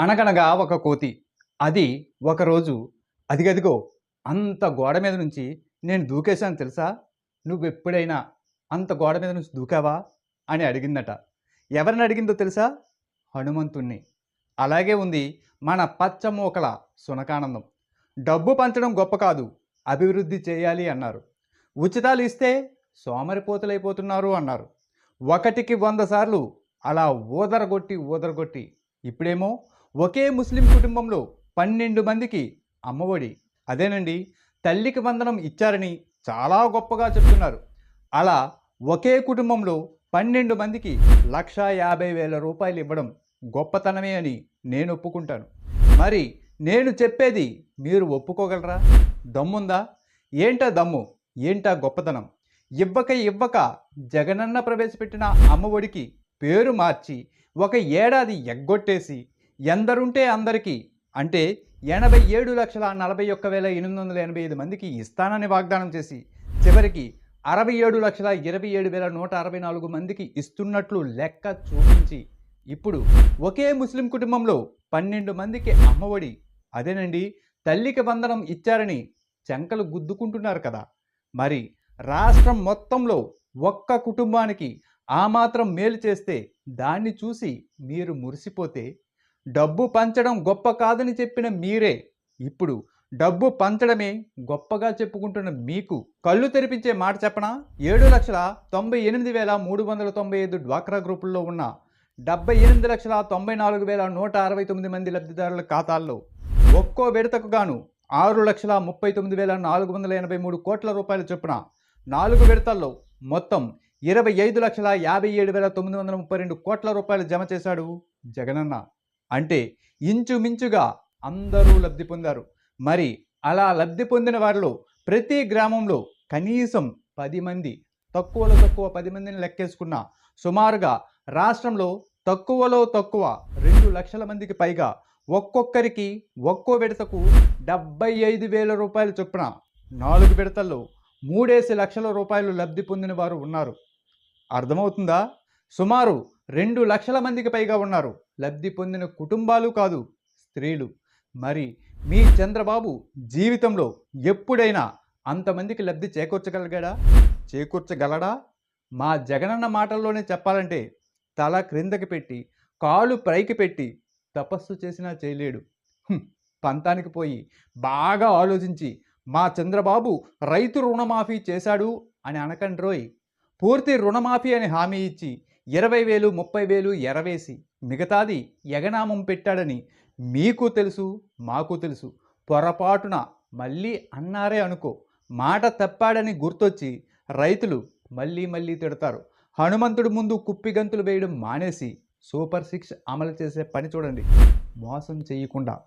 అనగనగా ఒక కోతి. అది ఒకరోజు అదిగదిగో అంత గోడ మీద నుంచి నేను దూకేశాను తెలుసా? నువ్వు ఎప్పుడైనా అంత గోడ మీద నుంచి దూకావా? అని అడిగిందట. ఎవరిని అడిగిందో తెలుసా? హనుమంతుణ్ణి. అలాగే ఉంది మన పచ్చమూకల సునకానందం. డబ్బు పంచడం గొప్ప కాదు అభివృద్ధి చేయాలి అన్నారు. ఉచితాలు ఇస్తే సోమరిపోతులైపోతున్నారు అన్నారు. ఒకటికి వంద సార్లు అలా ఊదరగొట్టి ఊదరగొట్టి ఇప్పుడేమో ఒకే ముస్లిం కుటుంబంలో పన్నెండు మందికి అమ్మఒడి. అదేనండి తల్లికి వందనం ఇచ్చారని చాలా గొప్పగా చెప్తున్నారు. అలా ఒకే కుటుంబంలో పన్నెండు మందికి లక్ష యాభై వేల రూపాయలు ఇవ్వడం గొప్పతనమే అని నేను ఒప్పుకుంటాను. మరి నేను చెప్పేది మీరు ఒప్పుకోగలరా? దమ్ముందా? ఏంటా దమ్ము? ఏంటా గొప్పతనం? ఇవ్వక ఇవ్వక జగనన్న ప్రవేశపెట్టిన అమ్మఒడికి పేరు మార్చి ఒక ఏడాది ఎగ్గొట్టేసి ఎందరుంటే అందరికీ. అంటే ఎనభై ఏడు లక్షల నలభై ఒక్క వేల ఎనిమిది వందల ఎనభై ఐదు మందికి ఇస్తానని వాగ్దానం చేసి చివరికి అరవై ఏడు లక్షల ఇరవై ఏడు వేల నూట అరవై నాలుగు మందికి ఇస్తున్నట్లు లెక్క చూపించి ఇప్పుడు ఒకే ముస్లిం కుటుంబంలో పన్నెండు మందికి అమ్మఒడి. అదేనండి తల్లికి బంధనం ఇచ్చారని చెంకలు గుద్దుకుంటున్నారు కదా. మరి రాష్ట్రం మొత్తంలో ఒక్క కుటుంబానికి ఆ మాత్రం మేలు చేస్తే దాన్ని చూసి మీరు మురిసిపోతే డబ్బు పంచడం గొప్ప కాదని చెప్పిన మీరే. ఇప్పుడు డబ్బు పంచడమే గొప్పగా చెప్పుకుంటున్న మీకు. కళ్ళు తెరిపించే మాట చెప్పనా? ఏడు లక్షల తొంభై ఎనిమిది వేల మూడు వందల తొంభై ఐదు డ్వాక్రా గ్రూపుల్లో ఉన్న డెబ్బై ఎనిమిది లక్షల తొంభై నాలుగు వేల నూట అరవై తొమ్మిది మంది లబ్ధిదారుల ఖాతాల్లో ఒక్కో విడతకు గాను ఆరు లక్షల ముప్పై తొమ్మిది వేల నాలుగు వందల ఎనభై మూడు కోట్ల రూపాయల చొప్పున నాలుగు విడతల్లో మొత్తం ఇరవై ఐదు లక్షల యాభై ఏడు వేల తొమ్మిది వందల ముప్పై రెండు కోట్ల రూపాయలు జమ చేశాడు జగనన్న. అంటే ఇంచుమించుగా అందరూ లబ్ధి పొందారు. మరి అలా లబ్ధి పొందిన వారిలో ప్రతి గ్రామంలో కనీసం పది మంది తక్కువలో తక్కువ పది మందిని లెక్కేసుకున్న సుమారుగా రాష్ట్రంలో తక్కువలో తక్కువ రెండు లక్షల మందికి పైగా ఒక్కొక్కరికి ఒక్కో విడతకు డెబ్బై ఐదు వేల రూపాయల చొప్పున నాలుగు విడతల్లో మూడేసి లక్షల రూపాయలు లబ్ధి పొందిన వారు ఉన్నారు. అర్థమవుతుందా? సుమారు రెండు లక్షల మందికి పైగా ఉన్నారు. లబ్ధి పొందిన కుటుంబాలు కాదు స్త్రీలు. మరి మీ చంద్రబాబు జీవితంలో ఎప్పుడైనా అంతమందికి లబ్ధి చేకూర్చగలిగాడా? చేకూర్చగలడా? మా జగనన్న మాటల్లోనే చెప్పాలంటే తల క్రిందకి పెట్టి కాలు పైకి పెట్టి తపస్సు చేసినా చేయలేడు. పంతానికి పోయి బాగా ఆలోచించి మా చంద్రబాబు రైతు రుణమాఫీ చేశాడు అని అనకండి రోయ్ పూర్తి రుణమాఫీ అని హామీ ఇచ్చి ఇరవై వేలు ముప్పై వేలు ఎరవేసి మిగతాది ఎగనామం పెట్టాడని మీకు తెలుసు మాకు తెలుసు. పొరపాటున మళ్ళీ అన్నారే అనుకో మాట తప్పాడని గుర్తొచ్చి రైతులు మళ్ళీ మళ్ళీ తిడతారు. హనుమంతుడి ముందు కుప్పిగంతులు వేయడం మానేసి సూపర్ సిక్స్ అమలు చేసే పని చూడండి. మోసం చేయకుండా